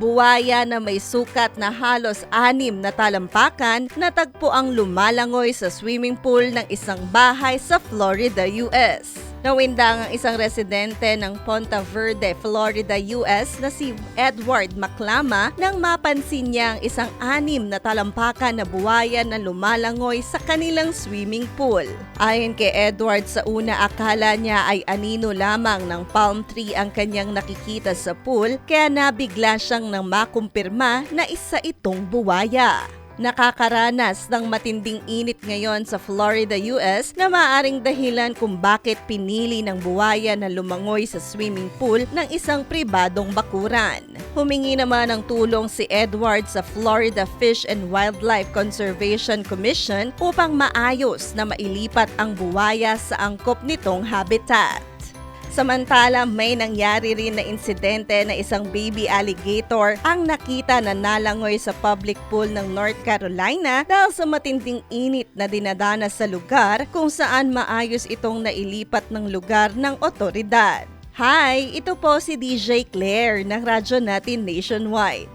Buwaya na may sukat na halos anim na talampakan natagpo ang lumalangoy sa swimming pool ng isang bahay sa Florida, US. Nawindang ang isang residente ng Ponta Verde, Florida, US na si Edward Maclama nang mapansin niya ang isang anim na talampakan na buwaya na lumalangoy sa kanilang swimming pool. Ayon kay Edward sa una akala niya ay anino lamang ng palm tree ang kanyang nakikita sa pool kaya nabigla siyang nang makumpirma na isa itong buwaya. Nakakaranas ng matinding init ngayon sa Florida, US na maaring dahilan kung bakit pinili ng buwaya na lumangoy sa swimming pool ng isang pribadong bakuran. Humingi naman ng tulong si Edward sa Florida Fish and Wildlife Conservation Commission upang maayos na mailipat ang buwaya sa angkop nitong habitat. Samantala, may nangyari rin na insidente na isang baby alligator ang nakita na nalangoy sa public pool ng North Carolina dahil sa matinding init na dinadanas sa lugar kung saan maayos itong nailipat ng lugar ng otoridad. Hi! Ito po si DJ Claire ng radyo natin nationwide.